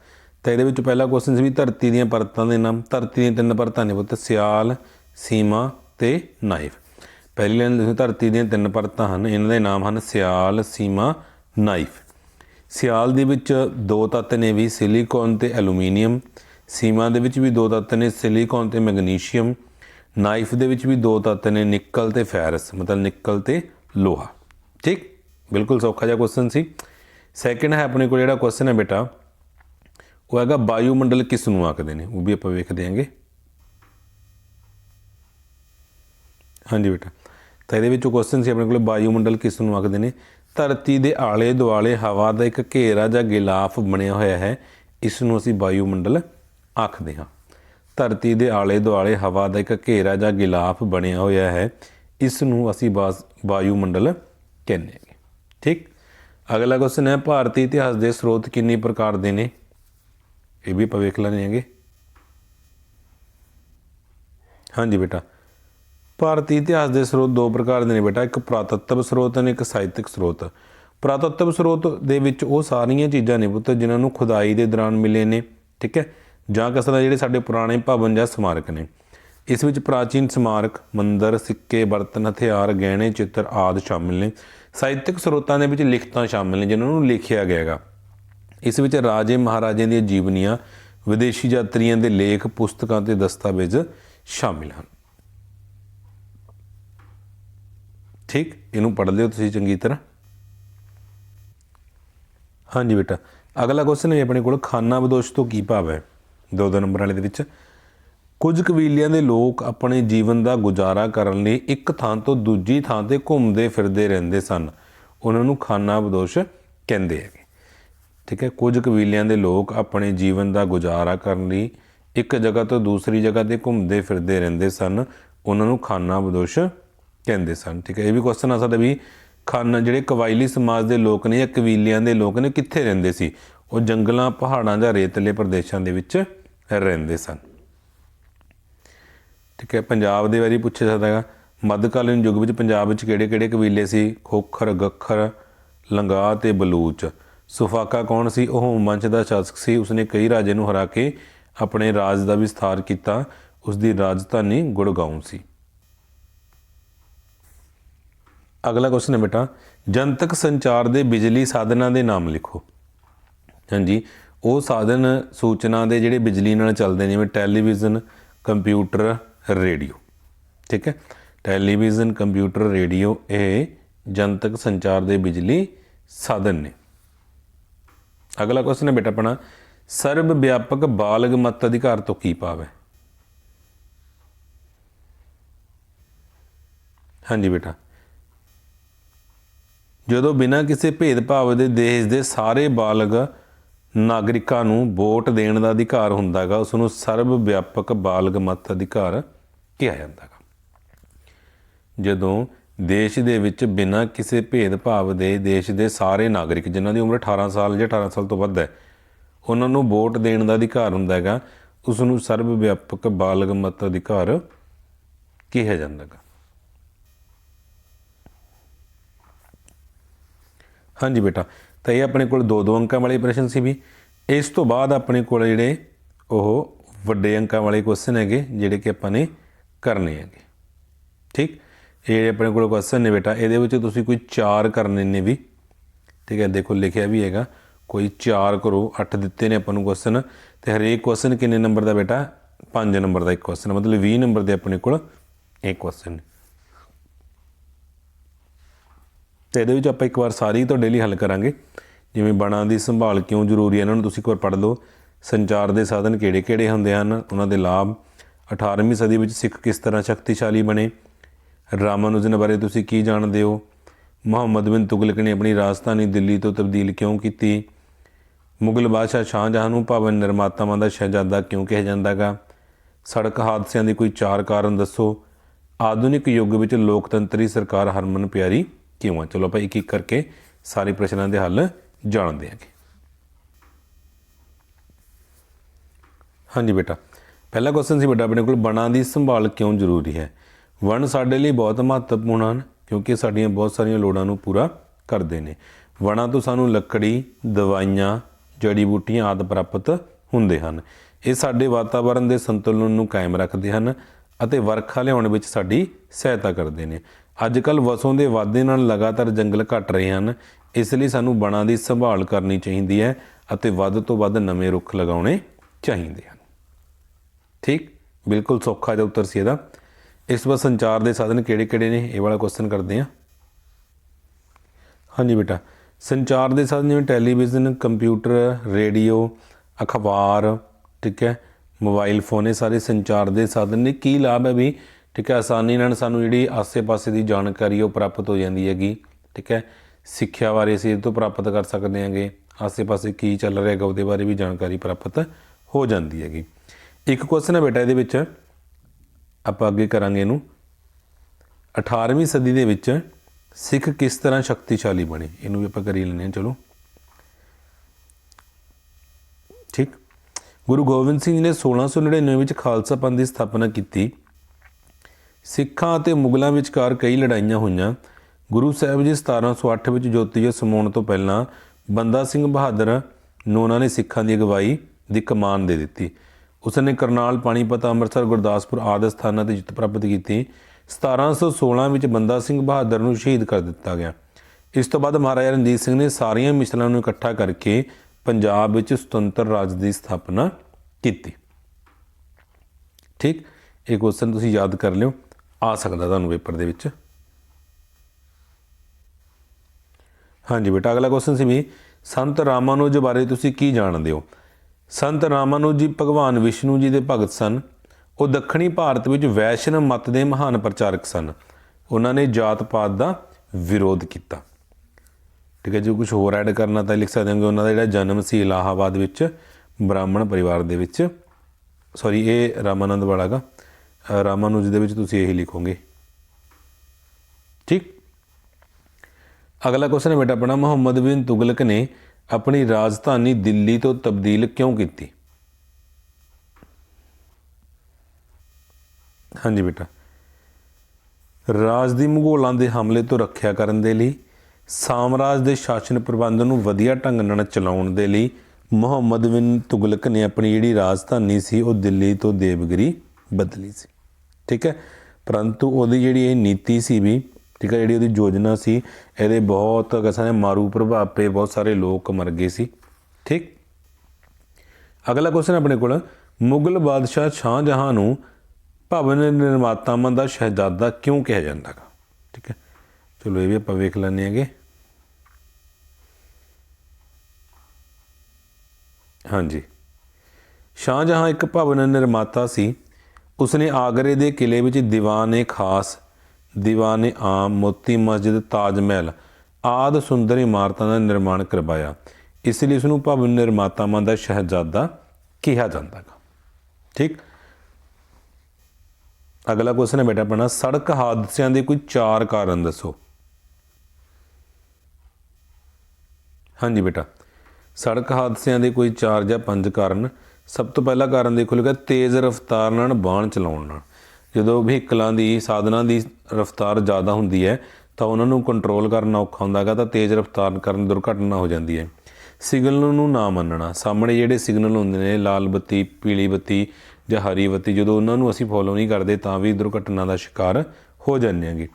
ਤਾਂ ਇਹਦੇ ਵਿੱਚ ਪਹਿਲਾ ਕੁਐਸਚਨ ਸੀ ਵੀ ਧਰਤੀ ਦੀਆਂ ਪਰਤਾਂ ਦੇ ਨਾਮ। ਧਰਤੀ ਦੀਆਂ ਤਿੰਨ ਪਰਤਾਂ ਨੇ ਪੁੱਤ, ਸਿਆਲ, ਸੀਮਾ ਤੇ ਨਾਈਫ। ਪਹਿਲੀ ਲਾਈਨ ਲਿਖੋ ਧਰਤੀ ਦੀਆਂ ਤਿੰਨ ਪਰਤਾਂ ਹਨ। ਇਹਨਾਂ ਦੇ ਨਾਮ ਹਨ ਸਿਆਲ, ਸੀਮਾ, ਨਾਈਫ। ਸਿਆਲ ਦੇ ਵਿੱਚ ਦੋ ਤੱਤ ਨੇ ਵੀ, ਸਿਲੀਕਨ ਤੇ ਐਲੂਮੀਨੀਅਮ। ਸੀਮਾ ਦੇ ਵਿੱਚ ਵੀ ਦੋ ਤੱਤ ਨੇ, ਸਿਲੀਕਨ ਤੇ ਮੈਗਨੀਸ਼ੀਅਮ। ਨਾਈਫ ਦੇ ਵਿੱਚ ਵੀ ਦੋ ਤੱਤ ਨੇ, ਨਿਕਲ ਤੇ ਫੈਰਸ, ਮਤਲਬ ਨਿਕਲ ਤੇ ਲੋਹਾ। ਠੀਕ? ਬਿਲਕੁਲ ਸੌਖਾ ਜਿਹਾ ਕੁਐਸਚਨ ਸੀ। ਸੈਕਿੰਡ ਹੈ ਆਪਣੇ ਕੋਲ ਜਿਹੜਾ ਕੁਐਸਚਨ ਹੈ ਬੇਟਾ। ਉਹ ਹੈਗਾ ਵਾਯੂਮੰਡਲ ਕਿਸ ਨੂੰ ਆਖਦੇ ਨੇ? ਉਹ ਵੀ ਆਪਾਂ ਵੇਖ ਆਂਗੇ। ਹਾਂਜੀ ਬੇਟਾ। ਤਾਂ ਇਹਦੇ ਵਿੱਚੋਂ ਕੁਐਸਚਨ ਸੀ, ਆਪਣੇ ਕੋਲ ਵਾਯੂਮੰਡਲ ਕਿਸ ਨੂੰ ਆਖਦੇ ਨੇ? ਧਰਤੀ ਦੇ ਆਲੇ ਦੁਆਲੇ ਹਵਾ ਦਾ ਇੱਕ ਘੇਰਾ ਜਾਂ ਗਿਲਾਫ ਬਣਿਆ ਹੋਇਆ ਹੈ, ਇਸ ਨੂੰ ਅਸੀਂ ਵਾਯੂਮੰਡਲ ਆਖਦੇ ਹਾਂ। ਧਰਤੀ ਦੇ ਆਲੇ ਦੁਆਲੇ ਹਵਾ ਦਾ ਇੱਕ ਘੇਰਾ ਜਾਂ ਗਿਲਾਫ ਬਣਿਆ ਹੋਇਆ ਹੈ, ਇਸ ਨੂੰ ਅਸੀਂ ਬਾਸ- ਵਾਯੂਮੰਡਲ ਕਹਿੰਦੇ ਹਾਂ ਠੀਕ? ਅਗਲਾ ਕੁਐਸਚਨ ਹੈ, ਭਾਰਤੀ ਇਤਿਹਾਸ ਦੇ ਸਰੋਤ ਕਿੰਨੇ ਪ੍ਰਕਾਰ ਦੇ ਨੇ? ਇਹ ਵੀ ਆਪਾਂ ਵੇਖ ਲੈਣੇ ਹੈਗੇ। ਹਾਂਜੀ ਬੇਟਾ। ਭਾਰਤੀ ਇਤਿਹਾਸ ਦੇ ਸਰੋਤ ਦੋ ਪ੍ਰਕਾਰ ਦੇ ਨੇ ਬੇਟਾ, ਇੱਕ ਪੁਰਾਤੱਤਵ ਸਰੋਤ ਨੇ ਇੱਕ ਸਾਹਿਤਕ ਸਰੋਤ। ਪੁਰਾਤੱਤਵ ਸਰੋਤ ਦੇ ਵਿੱਚ ਉਹ ਸਾਰੀਆਂ ਚੀਜ਼ਾਂ ਨੇ ਪੁੱਤ, ਜਿਨ੍ਹਾਂ ਨੂੰ ਖੁਦਾਈ ਦੇ ਦੌਰਾਨ ਮਿਲੇ ਨੇ, ਠੀਕ ਹੈ? ਜਾਂ ਕਿਸ ਤਰ੍ਹਾਂ ਜਿਹੜੇ ਸਾਡੇ ਪੁਰਾਣੇ ਭਵਨ ਜਾਂ ਸਮਾਰਕ ਨੇ। ਇਸ ਵਿੱਚ ਪ੍ਰਾਚੀਨ ਸਮਾਰਕ, ਮੰਦਰ, ਸਿੱਕੇ, ਬਰਤਨ, ਹਥਿਆਰ, ਗਹਿਣੇ, ਚਿੱਤਰ ਆਦਿ ਸ਼ਾਮਿਲ ਨੇ। ਸਾਹਿਤਕ ਸਰੋਤਾਂ ਦੇ ਵਿੱਚ ਲਿਖਤਾਂ ਸ਼ਾਮਿਲ ਨੇ, ਜਿਨ੍ਹਾਂ ਨੂੰ ਲਿਖਿਆ ਗਿਆ ਹੈਗਾ। ਇਸ ਵਿੱਚ ਰਾਜੇ ਮਹਾਰਾਜਿਆਂ ਦੀਆਂ ਜੀਵਨੀਆਂ, ਵਿਦੇਸ਼ੀ ਯਾਤਰੀਆਂ ਦੇ ਲੇਖ, ਪੁਸਤਕਾਂ ਤੇ ਦਸਤਾਵੇਜ਼ ਸ਼ਾਮਿਲ ਹਨ। ਠੀਕ? ਇਹਨੂੰ ਪੜ੍ਹ ਲਿਓ ਤੁਸੀਂ ਚੰਗੀ ਤਰ੍ਹਾਂ। ਹਾਂਜੀ ਬੇਟਾ, ਅਗਲਾ ਕੁਐਸਚਨ ਹੈ ਆਪਣੇ ਕੋਲ, ਖਾਨਾ ਬਦੋਸ਼ ਤੋਂ ਕੀ ਭਾਵ ਹੈ? ਦੋ ਦੋ ਨੰਬਰ ਵਾਲੇ ਦੇ ਵਿੱਚ। ਕੁਝ ਕਬੀਲਿਆਂ ਦੇ ਲੋਕ ਆਪਣੇ ਜੀਵਨ ਦਾ ਗੁਜ਼ਾਰਾ ਕਰਨ ਲਈ ਇੱਕ ਥਾਂ ਤੋਂ ਦੂਜੀ ਥਾਂ ਤੇ ਘੁੰਮਦੇ ਫਿਰਦੇ ਰਹਿੰਦੇ ਸਨ। ਉਹਨਾਂ ਨੂੰ ਖਾਨਾ ਬਦੋਸ਼ ਕਹਿੰਦੇ ਹੈਗੇ। ਠੀਕ ਹੈ, ਕੁਝ ਕਬੀਲਿਆਂ ਦੇ ਲੋਕ ਆਪਣੇ ਜੀਵਨ ਦਾ ਗੁਜ਼ਾਰਾ ਕਰਨ ਲਈ ਇੱਕ ਜਗ੍ਹਾ ਤੋਂ ਦੂਸਰੀ ਜਗ੍ਹਾ ਤੇ ਘੁੰਮਦੇ ਫਿਰਦੇ ਰਹਿੰਦੇ ਸਨ। ਉਹਨਾਂ ਨੂੰ ਖਾਨਾ ਬਦੋਸ਼ ਕਹਿੰਦੇ ਸਨ। ਠੀਕ ਹੈ, ਇਹ ਵੀ ਕੁਐਸਚਨ ਆ ਸਕਦਾ ਵੀ। ਖਾਨ ਜਿਹੜੇ ਕਬਾਇਲੀ ਸਮਾਜ ਦੇ ਲੋਕ ਨੇ ਜਾਂ ਕਬੀਲਿਆਂ ਦੇ ਲੋਕ ਨੇ, ਕਿੱਥੇ ਰਹਿੰਦੇ ਸੀ? ਉਹ ਜੰਗਲਾਂ, ਪਹਾੜਾਂ ਜਾਂ ਰੇਤਲੇ ਪ੍ਰਦੇਸ਼ਾਂ ਦੇ ਵਿੱਚ ਰਹਿੰਦੇ ਸਨ। ਠੀਕ ਹੈ, ਪੰਜਾਬ ਦੇ ਬਾਰੇ ਪੁੱਛਿਆ ਸਕਦਾ ਹੈਗਾ। ਮੱਧਕਾਲੀਨ ਯੁੱਗ ਵਿੱਚ ਪੰਜਾਬ ਵਿੱਚ ਕਿਹੜੇ-ਕਿਹੜੇ ਕਬੀਲੇ ਸੀ? ਖੋਖਰ, ਗੱਖਰ, ਲੰਗਾ ਤੇ ਬਲੂਚ। ਸੁਫਾਕਾ ਕੌਣ ਸੀ? ਉਹ ਮੰਚ ਦਾ ਸ਼ਾਸਕ ਸੀ। ਉਸਨੇ ਕਈ ਰਾਜੇ ਨੂੰ ਹਰਾ ਕੇ ਆਪਣੇ ਰਾਜ ਦਾ ਵਿਸਥਾਰ ਕੀਤਾ। ਉਸ ਦੀ ਰਾਜਧਾਨੀ ਗੁੜਗਾਉਂ ਸੀ। ਅਗਲਾ ਕੁਐਸਚਨ ਹੈ ਬੇਟਾ, ਜਨਤਕ ਸੰਚਾਰ ਦੇ ਬਿਜਲੀ ਸਾਧਨਾਂ ਦੇ ਨਾਮ ਲਿਖੋ। ਹਾਂਜੀ, ਉਹ ਸਾਧਨ ਸੂਚਨਾ ਦੇ ਜਿਹੜੇ ਬਿਜਲੀ ਨਾਲ ਚੱਲਦੇ ਨੇ, ਜਿਵੇਂ ਟੈਲੀਵਿਜ਼ਨ ਕੰਪਿਊਟਰ ਰੇਡੀਓ ਠੀਕ ਹੈ? ਟੈਲੀਵਿਜ਼ਨ ਕੰਪਿਊਟਰ ਰੇਡੀਓ ਇਹ ਜਨਤਕ ਸੰਚਾਰ ਦੇ ਬਿਜਲੀ ਸਾਧਨ ਨੇ। ਅਗਲਾ ਕੁਐਸਚਨ ਹੈ ਬੇਟਾ ਆਪਣਾ, ਸਰਬ ਵਿਆਪਕ ਬਾਲਗ ਮਤ ਅਧਿਕਾਰ ਤੋਂ ਕੀ ਭਾਵ ਹੈ? ਹਾਂਜੀ ਬੇਟਾ ਜਦੋਂ ਬਿਨਾਂ ਕਿਸੇ ਭੇਦਭਾਵ ਦੇ ਦੇਸ਼ ਦੇ ਸਾਰੇ ਬਾਲਗ ਨਾਗਰਿਕਾਂ ਨੂੰ ਵੋਟ ਦੇਣ ਦਾ ਅਧਿਕਾਰ ਹੁੰਦਾ ਹੈਗਾ ਉਸ ਨੂੰ ਸਰਬ ਵਿਆਪਕ ਬਾਲਗ ਮਤ ਅਧਿਕਾਰ ਕਿਹਾ ਜਾਂਦਾ ਹੈਗਾ ਜਦੋਂ ਦੇਸ਼ ਦੇ ਵਿੱਚ ਬਿਨਾਂ ਕਿਸੇ ਭੇਦਭਾਵ ਦੇ ਦੇਸ਼ ਦੇ ਸਾਰੇ ਨਾਗਰਿਕ, ਜਿਨ੍ਹਾਂ ਦੀ ਉਮਰ 18 ਸਾਲ ਜਾਂ 18 ਸਾਲ ਤੋਂ ਵੱਧ ਹੈ, ਉਹਨਾਂ ਨੂੰ ਵੋਟ ਦੇਣ ਦਾ ਅਧਿਕਾਰ ਹੁੰਦਾ ਹੈਗਾ ਉਸ ਨੂੰ ਸਰਬ ਵਿਆਪਕ ਬਾਲਗ ਮਤ ਅਧਿਕਾਰ ਕਿਹਾ ਜਾਂਦਾ ਹੈਗਾ ਹਾਂਜੀ ਬੇਟਾ, ਤਾਂ ਇਹ ਆਪਣੇ ਕੋਲ ਦੋ ਦੋ ਅੰਕਾਂ ਵਾਲੇ ਪ੍ਰਸ਼ਨ ਸੀ ਵੀ। ਇਸ ਤੋਂ ਬਾਅਦ ਆਪਣੇ ਕੋਲ ਜਿਹੜੇ ਉਹ ਵੱਡੇ ਅੰਕਾਂ ਵਾਲੇ ਕੁਐਸਚਨ ਹੈਗੇ, ਜਿਹੜੇ ਕਿ ਆਪਾਂ ਨੇ ਕਰਨੇ ਹੈਗੇ। ਠੀਕ? ਇਹ ਜਿਹੜੇ ਆਪਣੇ ਕੋਲ ਕੁਐਸਚਨ ਨੇ ਬੇਟਾ, ਇਹਦੇ ਵਿੱਚ ਤੁਸੀਂ ਕੋਈ ਚਾਰ ਕਰਨੇ ਨੇ ਵੀ। ਠੀਕ ਹੈ, ਦੇਖੋ ਲਿਖਿਆ ਵੀ ਹੈਗਾ, ਕੋਈ ਚਾਰ ਕਰੋ 8 ਦਿੱਤੇ ਨੇ ਆਪਾਂ ਨੂੰ ਕੁਐਸਚਨ ਤੇ ਹਰੇਕ ਕੁਐਸਚਨ ਕਿੰਨੇ ਨੰਬਰ ਦਾ ਬੇਟਾ? 5 ਨੰਬਰ ਦਾ ਇੱਕ ਕੁਐਸਚਨ ਮਤਲਬ 20 ਨੰਬਰ ਦੇ ਆਪਣੇ ਕੋਲ ਇੱਕ ਕੁਐਸਚਨ ਨੇ ਤੇ ਇਹਦੇ ਵਿੱਚ ਆਪਾਂ ਇੱਕ ਵਾਰ ਸਾਰੀ ਤੁਹਾਡੇ ਲਈ ਹੱਲ ਕਰਾਂਗੇ। ਜਿਵੇਂ ਬਣਾ ਦੀ ਸੰਭਾਲ ਕਿਉਂ ਜ਼ਰੂਰੀ ਹੈ, ਇਹਨਾਂ ਨੂੰ ਤੁਸੀਂ ਇੱਕ ਵਾਰ ਪੜ੍ਹ ਲਓ। ਸੰਚਾਰ ਦੇ ਸਾਧਨ ਕਿਹੜੇ-ਕਿਹੜੇ ਹੁੰਦੇ ਹਨ? ਉਹਨਾਂ ਦੇ ਲਾਭ। 18ਵੀਂ ਸਦੀ ਵਿੱਚ ਸਿੱਖ ਕਿਸ ਤਰ੍ਹਾਂ ਸ਼ਕਤੀਸ਼ਾਲੀ ਬਣੇ? ਰਾਮਾਨੁਜਨ ਬਾਰੇ ਤੁਸੀਂ ਕੀ ਜਾਣਦੇ ਹੋ? ਮੁਹੰਮਦ ਬਿਨ ਤੁਗਲਕ ਨੇ ਆਪਣੀ ਰਾਜਧਾਨੀ ਦਿੱਲੀ ਤੋਂ ਤਬਦੀਲ ਕਿਉਂ ਕੀਤੀ? ਮੁਗਲ ਬਾਦਸ਼ਾਹ ਸ਼ਾਹਜਹਾਂ ਨੂੰ ਭਵਨ ਨਿਰਮਾਤਾਵਾਂ ਦਾ ਸ਼ਹਿਜ਼ਾਦਾ ਕਿਉਂ ਕਿਹਾ ਜਾਂਦਾਗਾ? ਸੜਕ ਹਾਦਸਿਆਂ ਦੇ ਕੋਈ ਚਾਰ ਕਾਰਨ ਦੱਸੋ। ਆਧੁਨਿਕ ਯੁੱਗ ਵਿੱਚ ਲੋਕਤੰਤਰੀ ਸਰਕਾਰ ਹਰਮਨ ਪਿਆਰੀ ਕਿਉਂ ਆ ਚਲੋ ਆਪਾਂ ਇੱਕ ਇੱਕ ਕਰਕੇ ਸਾਰੇ ਪ੍ਰਸ਼ਨਾਂ ਦੇ ਹੱਲ ਜਾਣਦੇ ਹਾਂਗੇ। ਹਾਂਜੀ ਬੇਟਾ, ਪਹਿਲਾ ਕੁਐਸਚਨ ਸੀ ਬੇਟਾ, ਆਪਣੇ ਕੋਲ ਵਣਾਂ ਦੀ ਸੰਭਾਲ ਕਿਉਂ ਜ਼ਰੂਰੀ ਹੈ? ਵਣ ਸਾਡੇ ਲਈ ਬਹੁਤ ਮਹੱਤਵਪੂਰਨ ਹਨ, ਕਿਉਂਕਿ ਸਾਡੀਆਂ ਬਹੁਤ ਸਾਰੀਆਂ ਲੋੜਾਂ ਨੂੰ ਪੂਰਾ ਕਰਦੇ ਨੇ। ਵਣਾਂ ਤੋਂ ਸਾਨੂੰ ਲੱਕੜੀ, ਦਵਾਈਆਂ, ਜੜੀ ਬੂਟੀਆਂ ਆਦਿ ਪ੍ਰਾਪਤ ਹੁੰਦੇ ਹਨ। ਇਹ ਸਾਡੇ ਵਾਤਾਵਰਣ ਦੇ ਸੰਤੁਲਨ ਨੂੰ ਕਾਇਮ ਰੱਖਦੇ ਹਨ ਅਤੇ ਵਰਖਾ ਲਿਆਉਣ ਵਿੱਚ ਸਾਡੀ ਸਹਾਇਤਾ ਕਰਦੇ ਨੇ। ਅੱਜ ਕੱਲ ਵਸੋਂ ਦੇ ਵਾਧੇ ਨਾਲ ਲਗਾਤਾਰ ਜੰਗਲ ਘਟ ਰਹੇ ਹਨ। ਇਸ ਲਈ ਸਾਨੂੰ ਵਣਾਂ ਦੀ ਸੰਭਾਲ ਕਰਨੀ ਚਾਹੀਦੀ ਹੈ ਅਤੇ ਵੱਧ ਤੋਂ ਵੱਧ ਨਵੇਂ ਰੁੱਖ ਲਗਾਉਣੇ ਚਾਹੀਦੇ ਹਨ। ਠੀਕ? ਬਿਲਕੁਲ ਸੌਖਾ ਜਿਹਾ ਉੱਤਰ ਸੀ ਇਹਦਾ। ਇਸ ਵਾਰ ਸੰਚਾਰ ਦੇ ਸਾਧਨ ਕਿਹੜੇ-ਕਿਹੜੇ ਨੇ? ਇਹ ਵਾਲਾ ਕੁਐਸਚਨ ਕਰਦੇ ਹਾਂ। ਹਾਂਜੀ ਬੇਟਾ, ਸੰਚਾਰ ਦੇ ਸਾਧਨ ਜਿਵੇਂ ਟੈਲੀਵਿਜ਼ਨ, ਕੰਪਿਊਟਰ, ਰੇਡੀਓ, ਅਖਬਾਰ, ਠੀਕ ਹੈ, ਮੋਬਾਈਲ ਫੋਨ, ਇਹ ਸਾਰੇ ਸੰਚਾਰ ਦੇ ਸਾਧਨ ਨੇ। ਕੀ ਲਾਭ ਹੈ ਵੀ ਠੀਕ ਹੈ? ਆਸਾਨੀ ਨਾਲ ਸਾਨੂੰ ਜਿਹੜੀ ਆਸੇ-ਪਾਸੇ ਦੀ ਜਾਣਕਾਰੀ ਉਹ ਪ੍ਰਾਪਤ ਹੋ ਜਾਂਦੀ ਹੈਗੀ, ਠੀਕ ਹੈ? ਸਿੱਖਿਆ ਬਾਰੇ ਅਸੀਂ ਇਹ ਤੋਂ ਪ੍ਰਾਪਤ ਕਰ ਸਕਦੇ ਹਾਂਗੇ। ਆਸੇ-ਪਾਸੇ ਕੀ ਚੱਲ ਰਿਹਾ ਹੈਗਾ ਉਹਦੇ ਬਾਰੇ ਵੀ ਜਾਣਕਾਰੀ ਪ੍ਰਾਪਤ ਹੋ ਜਾਂਦੀ ਹੈਗੀ। ਇੱਕ ਕੁਐਸਚਨ ਹੈ ਬੇਟਾ ਇਹਦੇ ਵਿੱਚ। ਆਪਾਂ ਅੱਗੇ ਕਰਾਂਗੇ ਇਹਨੂੰ। 18ਵੀਂ ਸਦੀ ਦੇ ਵਿੱਚ ਸਿੱਖ ਕਿਸ ਤਰ੍ਹਾਂ ਸ਼ਕਤੀਸ਼ਾਲੀ ਬਣੇ? ਇਹਨੂੰ ਵੀ ਆਪਾਂ ਕਰੀ ਲੈਂਦੇ ਹਾਂ, ਚਲੋ। ਠੀਕ? ਗੁਰੂ ਗੋਬਿੰਦ ਸਿੰਘ ਜੀ ਨੇ 1699 ਵਿੱਚ ਖਾਲਸਾ ਪੰਥ ਦੀ ਸਥਾਪਨਾ ਕੀਤੀ। ਸਿੱਖਾਂ ਅਤੇ ਮੁਗਲਾਂ ਵਿਚਕਾਰ ਕਈ ਲੜਾਈਆਂ ਹੋਈਆਂ। ਗੁਰੂ ਸਾਹਿਬ ਜੀ 1708 ਵਿੱਚ ਜੋਤੀ ਜੋ ਸਮਾਉਣ ਤੋਂ ਪਹਿਲਾਂ ਬੰਦਾ ਸਿੰਘ ਬਹਾਦਰ ਨੂੰ ਉਹਨਾਂ ਨੇ ਸਿੱਖਾਂ ਦੀ ਅਗਵਾਈ ਦੀ ਕਮਾਨ ਦੇ ਦਿੱਤੀ। ਉਸ ਨੇ ਕਰਨਾਲ, ਪਾਣੀਪਤ, ਅੰਮ੍ਰਿਤਸਰ, ਗੁਰਦਾਸਪੁਰ ਆਦਿ ਸਥਾਨਾਂ ਤੇ ਜਿੱਤ ਪ੍ਰਾਪਤ ਕੀਤੀ। 1716 ਵਿੱਚ ਬੰਦਾ ਸਿੰਘ ਬਹਾਦਰ ਨੂੰ ਸ਼ਹੀਦ ਕਰ ਦਿੱਤਾ ਗਿਆ। ਇਸ ਤੋਂ ਬਾਅਦ ਮਹਾਰਾਜਾ ਰਣਜੀਤ ਸਿੰਘ ਨੇ ਸਾਰੀਆਂ ਮਿਸਲਾਂ ਨੂੰ ਇਕੱਠਾ ਕਰਕੇ ਪੰਜਾਬ ਵਿੱਚ ਸੁਤੰਤਰ ਰਾਜ ਦੀ ਸਥਾਪਨਾ ਕੀਤੀ। ਠੀਕ? ਇਹ ਕੁਐਸਚਨ ਤੁਸੀਂ ਯਾਦ ਕਰ ਲਿਓ। ਆ ਸਕਦਾ ਤੁਹਾਨੂੰ ਪੇਪਰ ਦੇ ਵਿੱਚ। ਹਾਂਜੀ ਬੇਟਾ, ਅਗਲਾ ਕੁਐਸਚਨ ਸੀ ਵੀ ਸੰਤ ਰਾਮਾਨੁਜ ਬਾਰੇ ਤੁਸੀਂ ਕੀ ਜਾਣਦੇ ਹੋ? ਸੰਤ ਰਾਮਾਨੁਜ ਜੀ ਭਗਵਾਨ ਵਿਸ਼ਨੂੰ ਜੀ ਦੇ ਭਗਤ ਸਨ। ਉਹ ਦੱਖਣੀ ਭਾਰਤ ਵਿੱਚ ਵੈਸ਼ਨਵ ਮਤ ਦੇ ਮਹਾਨ ਪ੍ਰਚਾਰਕ ਸਨ। ਉਹਨਾਂ ਨੇ ਜਾਤ ਪਾਤ ਦਾ ਵਿਰੋਧ ਕੀਤਾ। ਠੀਕ ਹੈ ਜੇ ਕੁਝ ਹੋਰ ਐਡ ਕਰਨਾ ਤਾਂ ਲਿਖ ਸਕਦੇ ਹਾਂ ਕਿ ਉਹਨਾਂ ਦਾ ਜਿਹੜਾ ਜਨਮ ਸੀ ਇਲਾਹਾਬਾਦ ਵਿੱਚ, ਬ੍ਰਾਹਮਣ ਪਰਿਵਾਰ ਦੇ ਵਿੱਚ। ਸੌਰੀ ਇਹ ਰਾਮਾਨੰਦ ਵਾਲਾ ਗਾ ਰਾਮਾਨੁਜ ਦੇ ਵਿੱਚ ਤੁਸੀਂ ਇਹੀ ਲਿਖੋਗੇ। ਠੀਕ? ਅਗਲਾ ਕੁਐਸਚਨ ਹੈ ਬੇਟਾ, ਆਪਣਾ ਮੁਹੰਮਦ ਬਿਨ ਤੁਗਲਕ ਨੇ ਆਪਣੀ ਰਾਜਧਾਨੀ ਦਿੱਲੀ ਤੋਂ ਤਬਦੀਲ ਕਿਉਂ ਕੀਤੀ? ਹਾਂਜੀ ਬੇਟਾ। ਰਾਜ ਦੀ ਮੁਗਲਾਂ ਦੇ ਹਮਲੇ ਤੋਂ ਰੱਖਿਆ ਕਰਨ ਦੇ ਲਈ, ਸਾਮਰਾਜ ਦੇ ਸ਼ਾਸਨ ਪ੍ਰਬੰਧ ਨੂੰ ਵਧੀਆ ਢੰਗ ਨਾਲ ਚਲਾਉਣ ਦੇ ਲਈ ਮੁਹੰਮਦ ਬਿਨ ਤੁਗਲਕ ਨੇ ਆਪਣੀ ਜਿਹੜੀ ਰਾਜਧਾਨੀ ਸੀ, ਉਹ ਦਿੱਲੀ ਤੋਂ ਦੇਵਗਿਰੀ ਬਦਲੀ ਸੀ। ਠੀਕ ਹੈ? ਪਰੰਤੂ ਉਹਦੀ ਜਿਹੜੀ ਇਹ ਨੀਤੀ ਸੀ ਵੀ, ਠੀਕ ਹੈ, ਜਿਹੜੀ ਉਹਦੀ ਯੋਜਨਾ ਸੀ, ਇਹਦੇ ਬਹੁਤ ਕਸਾਂ ਮਾਰੂ ਪ੍ਰਭਾਵ ਪੇ ਬਹੁਤ ਸਾਰੇ ਲੋਕ ਮਰ ਗਏ ਸੀ। ਠੀਕ? ਅਗਲਾ ਕੁਐਸਚਨ ਆਪਣੇ ਕੋਲ। ਮੁਗਲ ਬਾਦਸ਼ਾਹ ਸ਼ਾਹਜਹਾਂ ਨੂੰ ਭਵਨ ਨਿਰਮਾਤਾਵਾਂ ਦਾ ਸ਼ਹਿਜ਼ਾਦਾ ਕਿਉਂ ਕਿਹਾ ਜਾਂਦਾ ਹੈ ਠੀਕ ਹੈ? ਚਲੋ, ਇਹ ਵੀ ਆਪਾਂ ਵੇਖ ਲੈਂਦੇ ਹੈਗੇ। ਹਾਂਜੀ। ਸ਼ਾਹਜਹਾਂ ਇੱਕ ਭਵਨ ਨਿਰਮਾਤਾ ਸੀ। ਉਸਨੇ ਆਗਰੇ ਦੇ ਕਿਲੇ ਵਿੱਚ ਦੀਵਾਨੇ ਖਾਸ, ਦੀਵਾਨੇ ਆਮ, ਮੋਤੀ ਮਸਜਿਦ, ਤਾਜ ਮਹਿਲ ਆਦ ਸੁੰਦਰ ਇਮਾਰਤਾਂ ਦਾ ਨਿਰਮਾਣ ਕਰਵਾਇਆ। ਇਸ ਲਈ ਉਸ ਨੂੰ ਭਵਨ ਨਿਰਮਾਤਾਵਾਂ ਦਾ ਸ਼ਹਿਜ਼ਾਦਾ ਕਿਹਾ ਜਾਂਦਾ ਹੈ ਠੀਕ? ਅਗਲਾ ਕੁਐਸਚਨ ਹੈ ਬੇਟਾ ਆਪਣਾ, ਸੜਕ ਹਾਦਸਿਆਂ ਦੇ ਕੋਈ ਚਾਰ ਕਾਰਨ ਦੱਸੋ। ਹਾਂਜੀ ਬੇਟਾ, ਸੜਕ ਹਾਦਸਿਆਂ ਦੇ ਕੋਈ ਚਾਰ ਜਾਂ ਪੰਜ ਕਾਰਨ ਸਭ ਤੋਂ ਪਹਿਲਾ ਕਾਰਨ ਦੇਖੋ ਲਗਾ ਤੇਜ਼ ਰਫ਼ਤਾਰ ਨਾਲ ਵਾਹਨ ਚਲਾਉਣ ਨਾਲ। ਜਦੋਂ ਵਹੀਕਲਾਂ ਦੀ, ਸਾਧਨਾਂ ਦੀ ਰਫ਼ਤਾਰ ਜ਼ਿਆਦਾ ਹੁੰਦੀ ਹੈ, ਤਾਂ ਉਹਨਾਂ ਨੂੰ ਕੰਟਰੋਲ ਕਰਨਾ ਔਖਾ ਹੁੰਦਾ ਹੈਗਾ, ਤਾਂ ਤੇਜ਼ ਰਫ਼ਤਾਰ ਕਰਨ ਦੁਰਘਟਨਾ ਹੋ ਜਾਂਦੀ ਹੈ। ਸਿਗਨਲ ਨੂੰ ਨਾ ਮੰਨਣਾ। ਸਾਹਮਣੇ ਜਿਹੜੇ ਸਿਗਨਲ ਹੁੰਦੇ ਨੇ, ਲਾਲ ਬੱਤੀ, ਪੀਲੀ ਬੱਤੀ ਜਾਂ ਹਰੀ ਬੱਤੀ, ਜਦੋਂ ਉਹਨਾਂ ਨੂੰ ਅਸੀਂ ਫੋਲੋ ਨਹੀਂ ਕਰਦੇ, ਤਾਂ ਵੀ ਦੁਰਘਟਨਾ ਦਾ ਸ਼ਿਕਾਰ ਹੋ ਜਾਂਦੇ ਹਾਂਗੇ।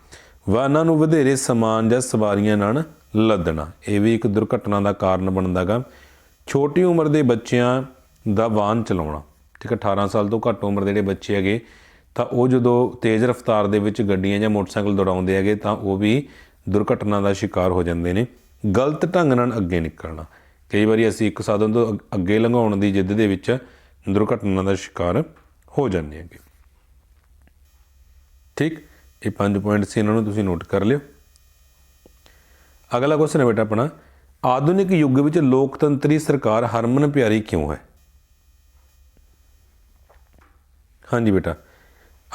ਵਾਹਨਾਂ ਨੂੰ ਵਧੇਰੇ ਸਮਾਨ ਜਾਂ ਸਵਾਰੀਆਂ ਨਾਲ ਲੱਦਣਾ। ਇਹ ਵੀ ਇੱਕ ਦੁਰਘਟਨਾ ਦਾ ਕਾਰਨ ਬਣਦਾਗਾ ਛੋਟੀ ਉਮਰ ਦੇ ਬੱਚਿਆਂ ਦਾ ਵਾਹਨ ਚਲਾਉਣਾ। ਠੀਕ ਹੈ 18 ਸਾਲ ਤੋਂ ਘੱਟ ਉਮਰ ਦੇ ਜਿਹੜੇ ਬੱਚੇ ਹੈਗੇ, ਤਾਂ ਉਹ ਜਦੋਂ ਤੇਜ਼ ਰਫ਼ਤਾਰ ਦੇ ਵਿੱਚ ਗੱਡੀਆਂ ਜਾਂ ਮੋਟਰਸਾਈਕਲ ਦੌੜਾਉਂਦੇ ਹੈਗੇ, ਤਾਂ ਉਹ ਵੀ ਦੁਰਘਟਨਾ ਦਾ ਸ਼ਿਕਾਰ ਹੋ ਜਾਂਦੇ ਨੇ। ਗਲਤ ਢੰਗ ਨਾਲ ਅੱਗੇ ਨਿਕਲਣਾ। ਕਈ ਵਾਰੀ ਅਸੀਂ ਇੱਕ ਸਾਧਨ ਤੋਂ ਅੱਗ- ਅੱਗੇ ਲੰਘਾਉਣ ਦੀ ਜਿੱਦ ਦੇ ਵਿੱਚ ਦੁਰਘਟਨਾ ਦਾ ਸ਼ਿਕਾਰ ਹੋ ਜਾਂਦੇ ਹੈਗੇ। ਠੀਕ, ਇਹ ਪੰਜ ਪੁਆਇੰਟ ਸੀ, ਇਹਨਾਂ ਨੂੰ ਤੁਸੀਂ ਨੋਟ ਕਰ ਲਿਓ। ਅਗਲਾ ਕੁਐਸਚਨ ਹੈ ਬੇਟਾ ਆਪਣਾ, ਆਧੁਨਿਕ ਯੁੱਗ ਵਿੱਚ ਲੋਕਤੰਤਰੀ ਸਰਕਾਰ ਹਰਮਨ ਪਿਆਰੀ ਕਿਉਂ ਹੈ? ਹਾਂਜੀ ਬੇਟਾ।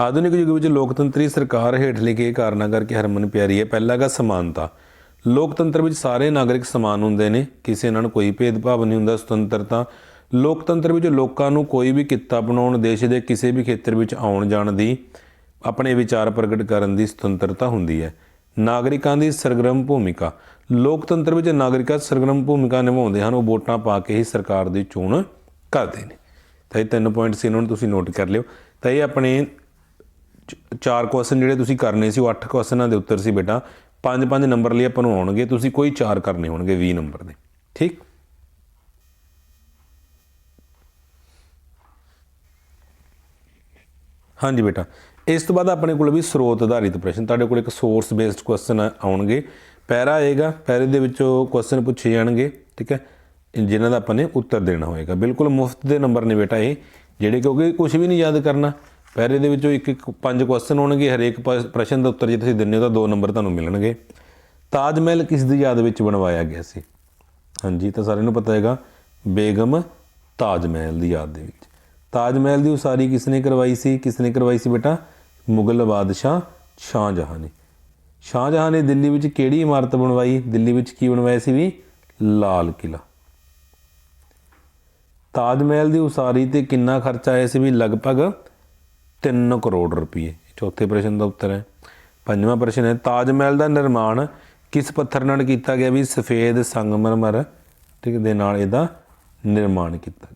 ਆਧੁਨਿਕ ਯੁੱਗ ਵਿੱਚ ਲੋਕਤੰਤਰੀ ਸਰਕਾਰ ਹੇਠ ਲਿਖੇ ਕਾਰਨਾਂ ਕਰਕੇ ਹਰਮਨ ਪਿਆਰੀ ਹੈ, ਪਹਿਲਾ ਗਾ ਸਮਾਨਤਾ। ਲੋਕਤੰਤਰ ਵਿੱਚ ਸਾਰੇ ਨਾਗਰਿਕ ਸਮਾਨ ਹੁੰਦੇ ਨੇ, ਕਿਸੇ ਨਾਲ ਕੋਈ ਭੇਦਭਾਵ ਨਹੀਂ ਹੁੰਦਾ, ਸੁਤੰਤਰਤਾ। ਲੋਕਤੰਤਰ ਵਿੱਚ ਲੋਕਾਂ ਨੂੰ ਕੋਈ ਵੀ ਕਿੱਤਾ ਬਣਾਉਣ ਦੇਸ਼ ਦੇ ਕਿਸੇ ਵੀ ਖੇਤਰ ਵਿੱਚ ਆਉਣ ਜਾਣ ਦੀ, ਆਪਣੇ ਵਿਚਾਰ ਪ੍ਰਗਟ ਕਰਨ ਦੀ ਸੁਤੰਤਰਤਾ ਹੁੰਦੀ ਹੈ। ਨਾਗਰਿਕਾਂ ਦੀ ਸਰਗਰਮ ਭੂਮਿਕਾ। ਲੋਕਤੰਤਰ ਵਿੱਚ ਨਾਗਰਿਕਾਂ ਸਰਗਰਮ ਭੂਮਿਕਾ ਨਿਭਾਉਂਦੇ ਹਨ, ਉਹ ਵੋਟਾਂ ਪਾ ਕੇ ਹੀ ਸਰਕਾਰ ਦੀ ਚੋਣ ਕਰਦੇ ਨੇ। ਤਾਂ ਇਹ ਤਿੰਨ ਪੁਆਇੰਟ ਸੀ, ਇਹਨਾਂ ਨੂੰ ਤੁਸੀਂ ਨੋਟ ਕਰ ਲਿਓ। ਤਾਂ ਇਹ ਆਪਣੇ ਚ- ਚਾਰ ਕੁਐਸਚਨ ਜਿਹੜੇ ਤੁਸੀਂ ਕਰਨੇ ਸੀ, ਉਹ ਅੱਠ ਕੁਐਸਚਨਾਂ ਦੇ ਉੱਤਰ ਸੀ ਬੇਟਾ। ਪੰਜ ਪੰਜ ਨੰਬਰ ਲਈ ਆਪਾਂ ਨੂੰ ਆਉਣਗੇ, ਤੁਸੀਂ ਕੋਈ ਚਾਰ ਕਰਨੇ ਹੋਣਗੇ 20 ਨੰਬਰ ਦੇ। ਠੀਕ? ਹਾਂਜੀ ਬੇਟਾ। ਇਸ ਤੋਂ ਬਾਅਦ ਆਪਣੇ ਕੋਲ ਵੀ ਸਰੋਤ ਆਧਾਰਿਤ ਪ੍ਰਸ਼ਨ। ਤੁਹਾਡੇ ਕੋਲ ਇੱਕ ਸੋਰਸ ਬੇਸਡ ਕੁਐਸਚਨ ਆਉਣਗੇ। ਪੈਰਾ ਆਏਗਾ, ਪੈਰੇ ਦੇ ਵਿੱਚੋਂ ਕੁਐਸਚਨ ਪੁੱਛੇ ਜਾਣਗੇ, ਠੀਕ ਹੈ? ਜਿਨ੍ਹਾਂ ਦਾ ਆਪਾਂ ਨੇ ਉੱਤਰ ਦੇਣਾ ਹੋਏਗਾ। ਬਿਲਕੁਲ ਮੁਫਤ ਦੇ ਨੰਬਰ ਨੇ ਬੇਟਾ ਇਹ। ਜਿਹੜੇ ਕਿਉਂਕਿ ਕੁਝ ਵੀ ਨਹੀਂ ਯਾਦ ਕਰਨਾ। ਪੈਰੇ ਦੇ ਵਿੱਚੋਂ ਇੱਕ ਇੱਕ ਪੰਜ ਕੁਐਸਚਨ ਹੋਣਗੇ, ਹਰੇਕ ਪ- ਪ੍ਰਸ਼ਨ ਦਾ ਉੱਤਰ ਜੇ ਤੁਸੀਂ ਦਿੰਦੇ ਹੋ, ਤਾਂ ਦੋ ਨੰਬਰ ਤੁਹਾਨੂੰ ਮਿਲਣਗੇ। ਤਾਜ ਮਹਿਲ ਕਿਸ ਦੀ ਯਾਦ ਵਿੱਚ ਬਣਵਾਇਆ ਗਿਆ ਸੀ? ਹਾਂਜੀ, ਤਾਂ ਸਾਰਿਆਂ ਨੂੰ ਪਤਾ ਹੈਗਾ, ਬੇਗਮ ਤਾਜ ਮਹਿਲ ਦੀ ਯਾਦ ਦੇ ਵਿੱਚ। ਤਾਜ ਮਹਿਲ ਦੀ ਉਸਾਰੀ ਕਿਸ ਨੇ ਕਰਵਾਈ ਸੀ? ਕਿਸ ਨੇ ਕਰਵਾਈ ਸੀ ਬੇਟਾ? ਮੁਗਲ ਬਾਦਸ਼ਾਹ ਸ਼ਾਹਜਹਾਂ ਨੇ। ਸ਼ਾਹਜਹਾਂ ਨੇ ਦਿੱਲੀ ਵਿੱਚ ਕਿਹੜੀ ਇਮਾਰਤ ਬਣਵਾਈ? ਦਿੱਲੀ ਵਿੱਚ ਕੀ ਬਣਵਾਇਆ ਸੀ ਵੀ? ਲਾਲ ਕਿਲਾ ਤਾਜ ਮਹਿਲ ਦੀ ਉਸਾਰੀ ਤੇ ਕਿੰਨਾ ਖਰਚਾ ਆਇਆ ਸੀ ਵੀ ਲਗਭਗ 3 ਕਰੋੜ ਰੁਪਏ। ਚੌਥੇ ਪ੍ਰਸ਼ਨ ਦਾ ਉੱਤਰ ਹੈ। ਪੰਜਵਾਂ ਪ੍ਰਸ਼ਨ ਹੈ ਤਾਜ ਮਹਿਲ ਦਾ ਨਿਰਮਾਣ ਕਿਸ ਪੱਥਰ ਨਾਲ ਕੀਤਾ ਗਿਆ ਵੀ ਸਫੇਦ ਸੰਗਮਰਮਰ ਠੀਕ ਦੇ ਨਾਲ ਇਹਦਾ ਨਿਰਮਾਣ ਕੀਤਾ।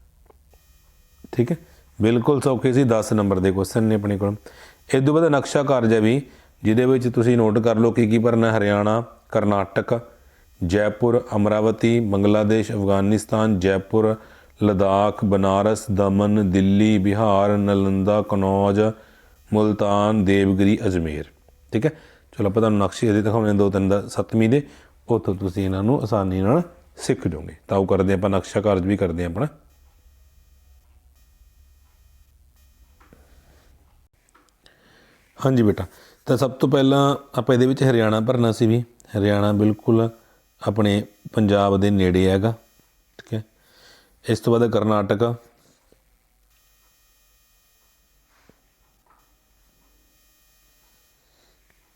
ਠੀਕ ਹੈ? ਬਿਲਕੁਲ ਸੌਖੇ ਸੀ 10 ਨੰਬਰ ਦੇ ਕੁਐਸਚਨ ਨੇ ਆਪਣੇ ਕੋਲ। ਇਸ ਤੋਂ ਬਾਅਦ ਨਕਸ਼ਾ ਕਾਰਜ ਹੈ ਵੀ, ਜਿਹਦੇ ਵਿੱਚ ਤੁਸੀਂ ਨੋਟ ਕਰ ਲਓ ਕਿ ਕੀ ਭਰਨਾ ਹਰਿਆਣਾ, ਕਰਨਾਟਕ, ਜੈਪੁਰ, ਅਮਰਾਵਤੀ, ਬੰਗਲਾਦੇਸ਼, ਅਫਗਾਨਿਸਤਾਨ, ਜੈਪੁਰ ਲਦਾਖ ਬਨਾਰਸ ਦਮਨ ਦਿੱਲੀ ਬਿਹਾਰ ਨਲੰਦਾ ਕਨੌਜ ਮੁਲਤਾਨ ਦੇਵਗਰੀ ਅਜਮੇਰ ਠੀਕ ਹੈ ਚਲੋ ਆਪਾਂ ਤੁਹਾਨੂੰ ਨਕਸ਼ੇ ਇਹਦੇ ਦਿਖਾਉਣੇ ਦੋ ਤਿੰਨ ਦਾ ਸੱਤਵੀਂ ਦੇ ਉੱਥੋਂ ਤੁਸੀਂ ਇਹਨਾਂ ਨੂੰ ਆਸਾਨੀ ਨਾਲ ਸਿੱਖ ਜਾਓਗੇ ਤਾਂ ਉਹ ਕਰਦੇ ਆਪਾਂ ਨਕਸ਼ਾ ਕਾਰਜ ਵੀ ਕਰਦੇ ਹਾਂ ਆਪਣਾ ਹਾਂਜੀ ਬੇਟਾ ਤਾਂ ਸਭ ਤੋਂ ਪਹਿਲਾਂ ਆਪਾਂ ਇਹਦੇ ਵਿੱਚ ਹਰਿਆਣਾ ਭਰਨਾ ਸੀ ਵੀ ਹਰਿਆਣਾ ਬਿਲਕੁਲ ਆਪਣੇ ਪੰਜਾਬ ਦੇ ਨੇੜੇ ਹੈਗਾ ਠੀਕ ਹੈ ਇਸ ਤੋਂ ਬਾਅਦ ਕਰਨਾਟਕ।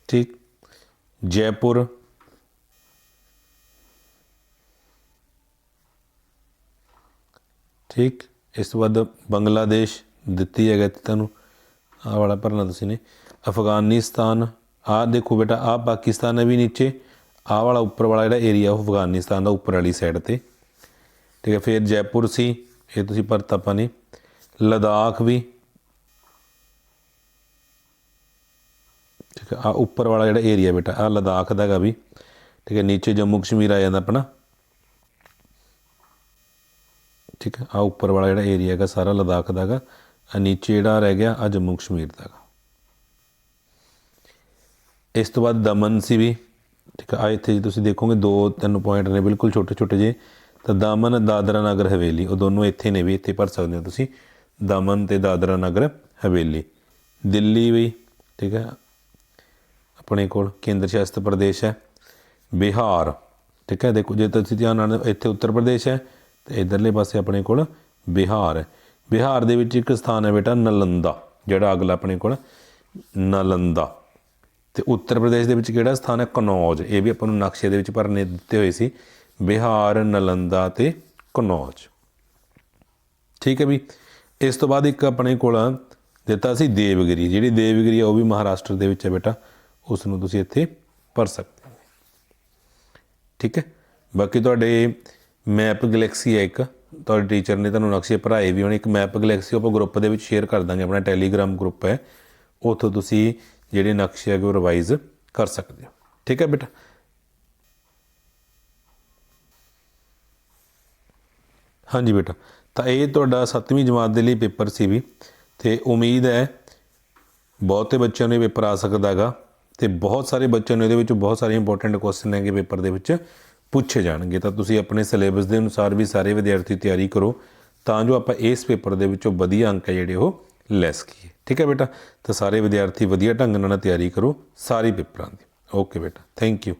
ਠੀਕ। ਜੈਪੁਰ। ਠੀਕ। ਇਸ ਤੋਂ ਬਾਅਦ ਬੰਗਲਾਦੇਸ਼ ਦਿੱਤੀ ਹੈਗਾ ਇੱਥੇ ਤੁਹਾਨੂੰ। ਆਹ ਵਾਲਾ ਭਰਨਾ ਤੁਸੀਂ ਨੇ। ਅਫਗਾਨਿਸਤਾਨ। ਆਹ ਦੇਖੋ ਬੇਟਾ, ਆਹ ਪਾਕਿਸਤਾਨ ਹੈ ਵੀ ਨੀਚੇ। ਆਹ ਵਾਲਾ ਉੱਪਰ ਵਾਲਾ ਜਿਹੜਾ ਏਰੀਆ ਉਹ ਅਫਗਾਨਿਸਤਾਨ ਦਾ ਉੱਪਰ ਵਾਲੀ ਸਾਈਡ ਤੇ। ਠੀਕ ਹੈ, ਫਿਰ ਜੈਪੁਰ ਸੀ, ਇਹ ਤੁਸੀਂ ਭਰਤਾ ਆਪਾਂ ਨੇ ਲਦਾਖ ਵੀ। ਠੀਕ ਹੈ ਆ ਉੱਪਰ ਵਾਲਾ ਜਿਹੜਾ ਏਰੀਆ ਬੇਟਾ ਆ ਲਦਾਖ ਦਾ ਹੈਗਾ ਵੀ। ਠੀਕ ਹੈ, ਨੀਚੇ ਜੰਮੂ ਕਸ਼ਮੀਰ ਆ ਜਾਂਦਾ ਆਪਣਾ। ਠੀਕ ਹੈ ਆ ਉੱਪਰ ਵਾਲਾ ਜਿਹੜਾ ਏਰੀਆ ਹੈਗਾ, ਸਾਰਾ ਲਦਾਖ ਦਾ ਹੈਗਾ। ਆ ਨੀਚੇ ਜਿਹੜਾ ਰਹਿ ਗਿਆ ਆ ਜੰਮੂ ਕਸ਼ਮੀਰ ਦਾ ਹੈਗਾ। ਇਸ ਤੋਂ ਬਾਅਦ ਦਮਨ ਸੀ ਵੀ। ਠੀਕ ਹੈ ਆ ਇੱਥੇ ਜੇ ਤੁਸੀਂ ਦੇਖੋਗੇ, ਦੋ ਤਿੰਨ ਪੁਆਇੰਟ ਨੇ, ਬਿਲਕੁਲ ਛੋਟੇ ਛੋਟੇ ਜੇ। ਤਾਂ ਦਮਨ, ਦਾਦਰਾ ਨਗਰ, ਹਵੇਲੀ। ਉਹ ਦੋਨੋਂ ਇੱਥੇ ਨੇ ਵੀ, ਇੱਥੇ ਭਰ ਸਕਦੇ ਹੋ ਤੁਸੀਂ। ਦਮਨ ਤੇ ਦਾਦਰਾ ਨਗਰ, ਹਵੇਲੀ। ਦਿੱਲੀ ਵੀ, ਠੀਕ ਹੈ। ਆਪਣੇ ਕੋਲ ਕੇਂਦਰ ਸ਼ਾਸਿਤ ਪ੍ਰਦੇਸ਼ ਹੈ। ਬਿਹਾਰ, ਠੀਕ ਹੈ। ਦੇਖੋ, ਜੇ ਤੁਸੀਂ ਧਿਆਨ ਨਾਲ ਇੱਥੇ ਉੱਤਰ ਪ੍ਰਦੇਸ਼ ਹੈ, ਤੇ ਇਧਰਲੇ ਪਾਸੇ ਆਪਣੇ ਕੋਲ ਬਿਹਾਰ ਹੈ। ਬਿਹਾਰ ਦੇ ਵਿੱਚ ਇੱਕ ਸਥਾਨ ਹੈ ਬੇਟਾ, ਨਲੰਦਾ, ਜਿਹੜਾ ਅਗਲਾ ਆਪਣੇ ਕੋਲ ਨਲੰਦਾ। ਤੇ ਉੱਤਰ ਪ੍ਰਦੇਸ਼ ਦੇ ਵਿੱਚ ਕਿਹੜਾ ਸਥਾਨ ਹੈ? ਕਨੌਜ। ਇਹ ਵੀ ਆਪਾਂ ਨੂੰ ਨਕਸ਼ੇ ਦੇ ਵਿੱਚ ਭਰਨੇ ਦਿੱਤੇ ਹੋਏ ਸੀ। ਬਿਹਾਰ, ਨਲੰਦਾ ਤੇ ਕਨੌਜ। ਠੀਕ ਹੈ ਵੀ, ਇਸ ਤੋਂ ਬਾਅਦ ਇੱਕ ਆਪਣੇ ਕੋਲ ਦਿੱਤਾ ਸੀ ਦੇਵਗਿਰੀ। ਜਿਹੜੀ ਦੇਵਗਿਰੀ ਆ, ਉਹ ਵੀ ਮਹਾਰਾਸ਼ਟਰ ਦੇ ਵਿੱਚ ਹੈ ਬੇਟਾ। ਉਸ ਨੂੰ ਤੁਸੀਂ ਇੱਥੇ ਭਰ ਸਕਦੇ ਹੋ। ਠੀਕ ਹੈ? ਬਾਕੀ ਤੁਹਾਡੇ ਮੈਪ ਗੈਲੈਕਸੀ ਹੈ ਇੱਕ। ਤੁਹਾਡੇ ਟੀਚਰ ਨੇ ਤੁਹਾਨੂੰ ਨਕਸ਼ੇ ਭਰਾਏ ਵੀ ਹੋਣੇ। ਇੱਕ ਮੈਪ ਗੈਲੈਕਸੀ ਆਪਾਂ ਗਰੁੱਪ ਦੇ ਵਿੱਚ ਸ਼ੇਅਰ ਕਰ ਦਾਂਗੇ। ਆਪਣਾ ਟੈਲੀਗ੍ਰਾਮ ਗਰੁੱਪ ਹੈ। ਉੱਥੋਂ ਤੁਸੀਂ ਜਿਹੜੇ ਨਕਸ਼ੇ ਹੈਗੇ ਉਹ ਰਿਵਾਈਜ਼ ਕਰ ਸਕਦੇ ਹੋ। ਠੀਕ ਹੈ ਬੇਟਾ? ਹਾਂਜੀ ਬੇਟਾ। ਤਾਂ ਇਹ ਤੁਹਾਡਾ 7ਵੀਂ ਜਮਾਤ ਦੇ ਲਈ ਪੇਪਰ ਸੀ ਵੀ। ਤੇ ਉਮੀਦ ਹੈ ਬਹੁਤੇ ਬੱਚਿਆਂ ਨੂੰ ਇਹ ਪੇਪਰ ਆ ਸਕਦਾ ਹੈਗਾ ਤੇ ਬਹੁਤ ਸਾਰੇ ਬੱਚਿਆਂ ਨੂੰ ਇਹਦੇ ਵਿੱਚ ਬਹੁਤ ਸਾਰੇ ਇੰਪੋਰਟੈਂਟ ਕੁਐਸਚਨ ਹੈਗੇ ਪੇਪਰ ਦੇ ਵਿੱਚ ਪੁੱਛੇ ਜਾਣਗੇ। ਤਾਂ ਤੁਸੀਂ ਆਪਣੇ ਸਿਲੇਬਸ ਦੇ ਅਨੁਸਾਰ ਵੀ ਸਾਰੇ ਵਿਦਿਆਰਥੀ ਤਿਆਰੀ ਕਰੋ ਤਾਂ ਜੋ ਆਪਾਂ ਇਸ ਪੇਪਰ ਦੇ ਵਿੱਚੋਂ ਵਧੀਆ ਅੰਕ ਹੈ ਜਿਹੜੇ ਉਹ ਲੈ ਸਕੀਏ। ਠੀਕ ਹੈ ਬੇਟਾ? ਤਾਂ ਸਾਰੇ ਵਿਦਿਆਰਥੀ ਵਧੀਆ ਢੰਗ ਨਾਲ ਤਿਆਰੀ ਕਰੋ ਸਾਰੇ ਪੇਪਰਾਂ ਦੀ। ਓਕੇ ਬੇਟਾ। Thank you